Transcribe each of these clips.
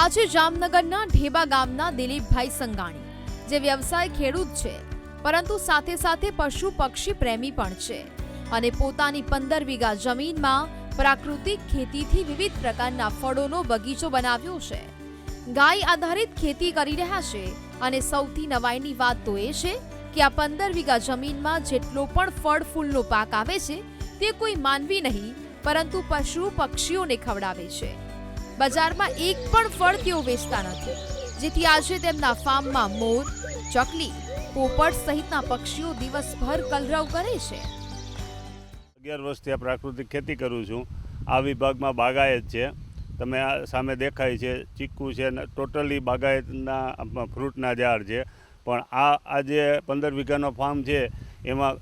આજે જામનગરના ઢેબા ગામના દિલીપભાઈ સંગાણી, જે વ્યવસાય ખેડૂત છે, પરંતુ સાથે સાથે પશુ પક્ષી પ્રેમી પણ છે અને પોતાની પંદર વીઘા જમીનમાં પ્રાકૃતિક ખેતીથી વિવિધ પ્રકારના ફળોનો બગીચો બનાવ્યો છે. ગાય આધારિત ખેતી કરી રહ્યા છે અને સૌથી નવાઈની વાત તો એ છે કે આ પંદર વીઘા જમીનમાં જેટલો પણ ફળ ફૂલનો પાક આવે છે તે કોઈ માનવી નહીં, પરંતુ પશુ પક્ષીઓને ખવડાવે છે. બજારમાં એક પણ ફળ તેઓ વેચતા નથી. જેથી આજે તેમના ફાર્મમાં મોર, ચકલી, પોપટ સહિતના પક્ષીઓ દિવસભર કલરવ કરે છે. અગિયાર વર્ષથી આ પ્રાકૃતિક ખેતી કરું છું. આ વિભાગમાં બાગાયત છે. તમે સામે દેખાય છે, ચીકુ છે ટોટલી બાગાયતના ફ્રૂટના ઝાડ છે. પણ આ આ જે પંદર વીઘાનો ફાર્મ છે, એમાં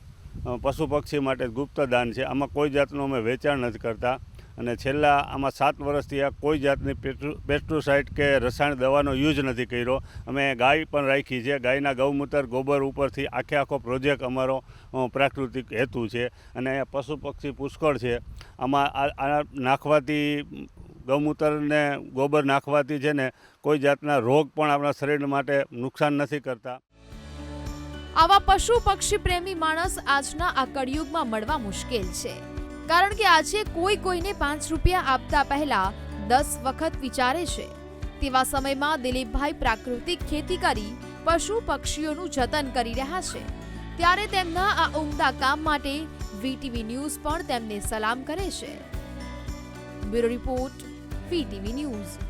પશુ પક્ષી માટે ગુપ્તદાન છે. આમાં કોઈ જાતનું અમે વેચાણ નથી કરતા. અને છેલ્લા આમાં સાત વર્ષથી આ કોઈ જાતની પેસ્ટિસાઇડ કે રસાયણ દવાનો યુઝ નથી કર્યો. અમે ગાય પણ રાખી છે. ગાયના ગૌમૂત્ર, ગોબર ઉપરથી આખે આખો પ્રોજેક્ટ અમારો પ્રાકૃતિક હેતુ છે. અને પશુ પક્ષી પુષ્કળ છે. આમાં આ નાખવાથી, ગૌમૂત્રને ગોબર નાખવાથી છે ને કોઈ જાતના રોગ પણ આપણા શરીર માટે નુકસાન નથી કરતા. આવા પશુ પક્ષી પ્રેમી માણસ આજના આ કળિયુગમાં મળવા મુશ્કેલ છે. કારણ કે આજે કોઈ કોઈને પાંચ રૂપિયા આપતા પહેલા દસ વખત વિચારે છે. તેવા સમયમાં દિલીપભાઈ પ્રાકૃતિક ખેતી કરી પશુ પક્ષીઓનું જતન કરી રહ્યા છે. ત્યારે તેમના આ ઉમદા કામ માટે વીટીવી ન્યૂઝ પણ તેમને સલામ કરે છે. Bureau report, VTV news.